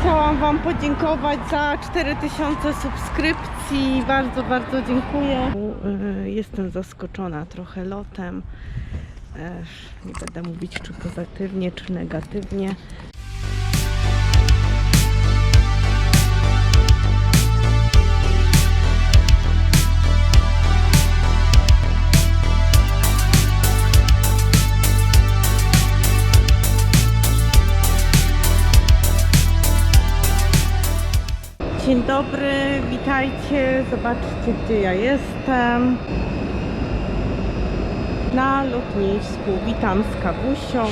Chciałam Wam podziękować za 4000 subskrypcji. Bardzo, bardzo dziękuję. Y, Jestem zaskoczona trochę lotem. Nie będę mówić, czy pozytywnie, czy negatywnie. Dobry, witajcie. Zobaczcie, gdzie ja jestem. Na lotnisku. Witam z Kawusią.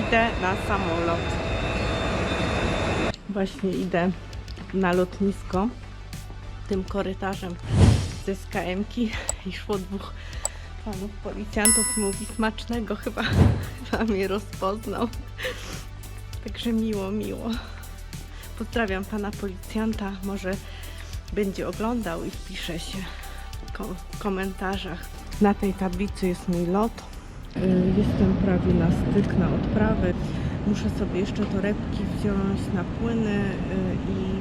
Idę na samolot. Właśnie idę na lotnisko tym korytarzem ze SKM-ki i szło dwóch panów policjantów mówi smacznego chyba, chyba mnie rozpoznał. Także miło, miło. Pozdrawiam pana policjanta. Może będzie oglądał i wpisze się w komentarzach. Na tej tablicy jest mój lot. Y, Jestem prawie na styk, na odprawę. Muszę sobie jeszcze torebki wziąć na płyny y, i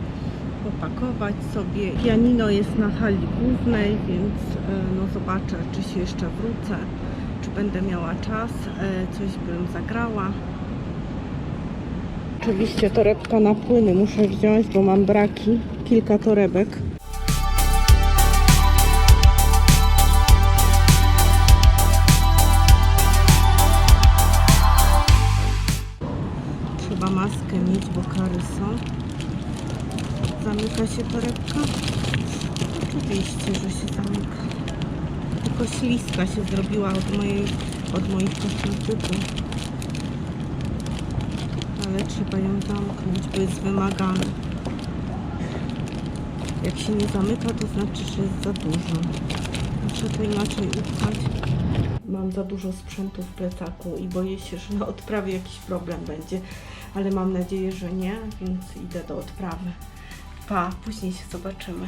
popakować sobie. Pianino jest na hali głównej, więc y, no zobaczę, czy się jeszcze wrócę, czy będę miała czas, coś bym zagrała. Oczywiście torebka na płyny muszę wziąć, bo mam braki. Kilka torebek. Trzeba maskę mieć, bo kary są. Zamyka się torebka? Oczywiście, że się zamyka. Tylko śliska się zrobiła od, mojej, od moich kosmetyków ale trzeba ją zamknąć, bo jest wymagane. Jak się nie zamyka, to znaczy, że jest za dużo. Muszę to inaczej upchać. Mam za dużo sprzętu w plecaku i boję się, że na odprawie jakiś problem będzie, ale mam nadzieję, że nie, więc idę do odprawy. Pa, później się zobaczymy.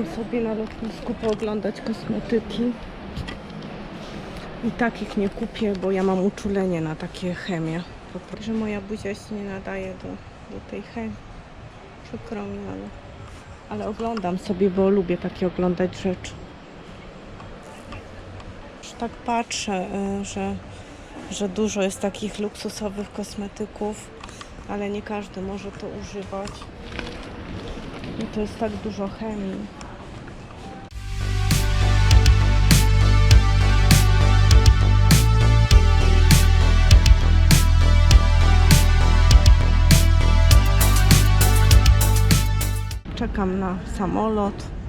Przyszłam sobie na lotnisku pooglądać kosmetyki. I takich nie kupię, bo ja mam uczulenie na takie chemie. Że moja buzia się nie nadaje do, do tej chemii. Przykro mi, ale, ale oglądam sobie, bo lubię takie oglądać rzeczy. Już tak patrzę, y, że, że dużo jest takich luksusowych kosmetyków, ale nie każdy może to używać. I to jest tak dużo chemii. Czekam na samolot.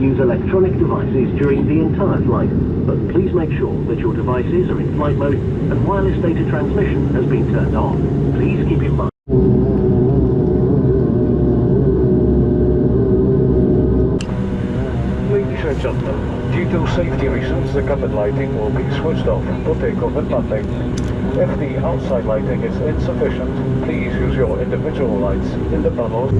Use electronic devices during the entire flight, but please make sure that your devices are in flight mode and wireless data transmission has been turned off. Please keep in mind. Ladies and gentlemen, due to safety reasons, the cabin lighting will be switched off for takeoff and landing. If the outside lighting is insufficient, please use your individual lights in the panels.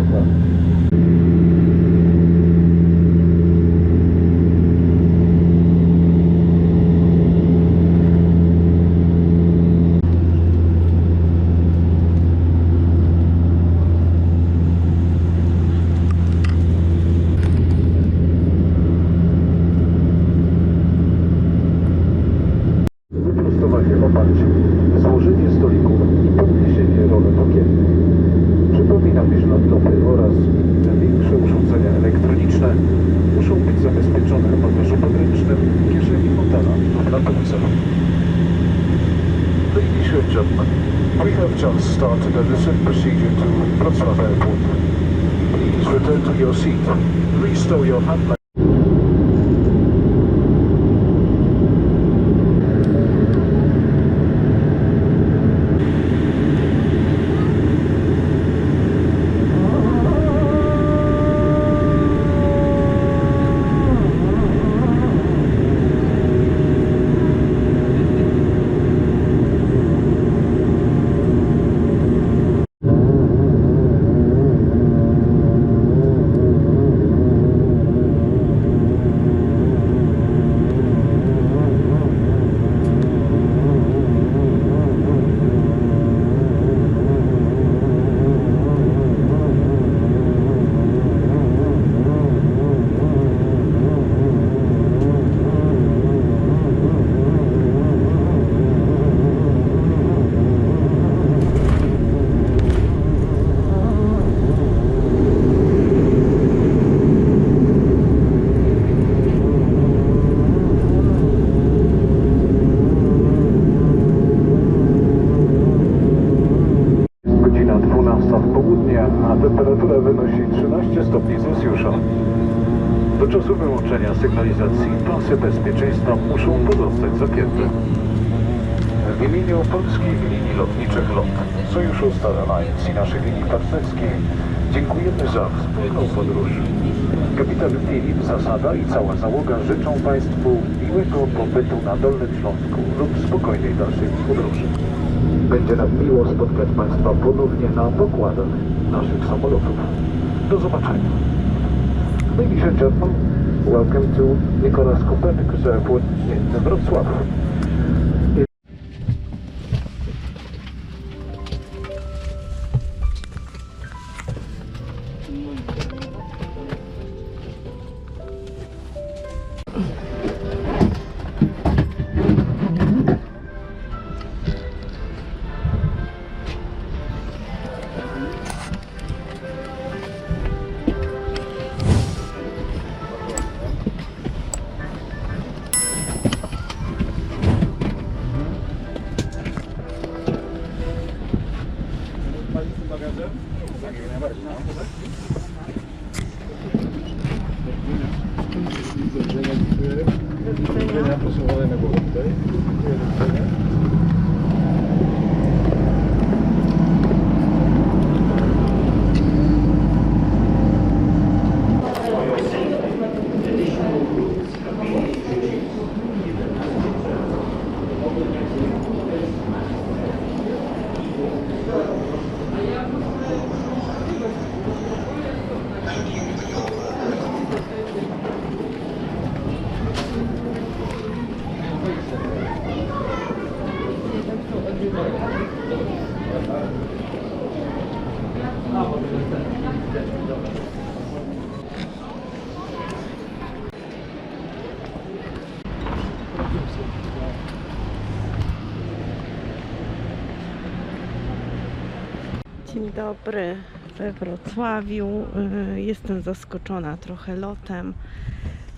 Podłodze. Wyprostowanie oparcie, złożenie Iż laptopy oraz większe urządzenia elektroniczne muszą być zabezpieczone w bagażu podręcznym, kieszeni fotela lub na półce. Ladies and gentlemen, we have just started a descent procedure to Wrocław Airport. Please return to your seat. Restore your hand 12 w południe, a temperatura wynosi 13 stopni Celsjusza. Do czasu wyłączenia sygnalizacji pasy bezpieczeństwa muszą pozostać zapięte. W imieniu polskich linii lotniczych LOT, Sojuszu Star Alliance i naszych linii partnerskich dziękujemy za wspólną podróż. Kapitan Filip Zasada i cała załoga życzą Państwu miłego pobytu na Dolnym Śląsku lub spokojnej dalszej podróży. Będzie nam miło spotkać Państwa ponownie na pokładach naszych samolotów. Do zobaczenia. Ladies and gentlemen, welcome to Nicolas Copernicus Airport in Wrocław. Agora, não, não, não. Dzień dobry we Wrocławiu. Y, Jestem zaskoczona trochę lotem.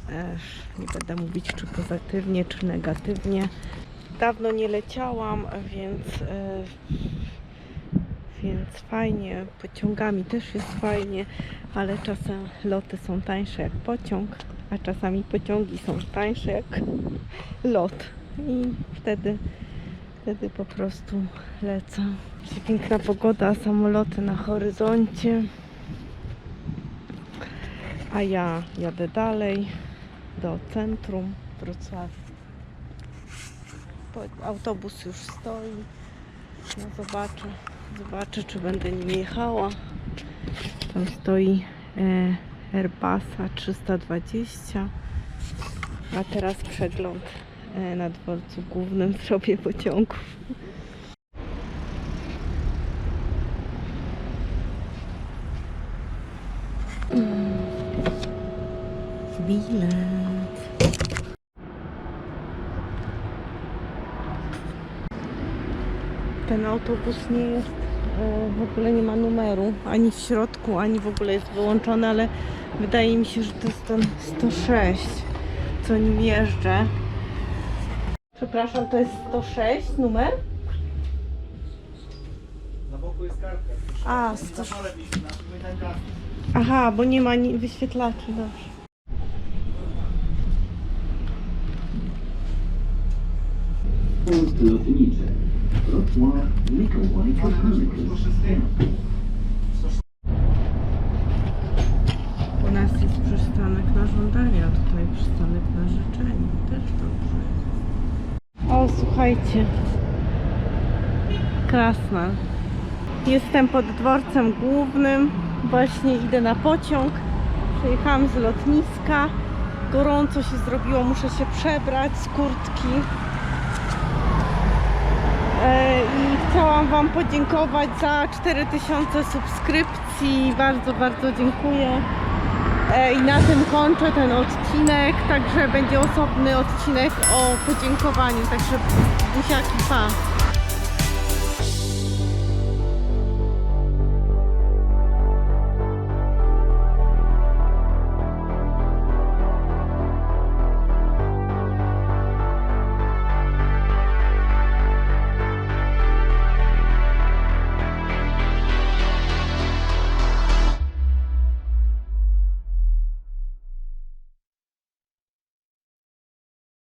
E, Nie będę mówić, czy pozytywnie, czy negatywnie. Dawno nie leciałam, więc, e, więc fajnie. Pociągami też jest fajnie, ale czasem loty są tańsze jak pociąg, a czasami pociągi są tańsze jak lot. I wtedy, wtedy po prostu lecę. Piękna pogoda, samoloty na horyzoncie. A ja jadę dalej do centrum Wrocławia. Autobus już stoi. No zobaczę, zobaczę czy będę nim jechała. Tam stoi e, Airbusa 320. A teraz przegląd e, na dworcu głównym zrobię pociągów. Bilet. Ten autobus nie jest, e, w ogóle nie ma numeru, ani w środku, ani w ogóle jest wyłączony, ale wydaje mi się, że to jest ten 106, co nim jeżdżę. Przepraszam, to jest 106 numer? Na boku jest kartka. A, 106. Aha, bo nie ma wyświetlaczy, dobrze. Polsce lotnicze. U nas jest przystanek na żądanie, a tutaj przystanek na życzenie. Też dobrze. O, słuchajcie. Krasna. Jestem pod dworcem głównym. Właśnie idę na pociąg. Przyjechałam z lotniska. Gorąco się zrobiło, muszę się przebrać z kurtki. E, I chciałam Wam podziękować za 4000 subskrypcji. Bardzo, bardzo dziękuję. E, I na tym kończę ten odcinek, także będzie osobny odcinek o podziękowaniu, także buziaki, pa!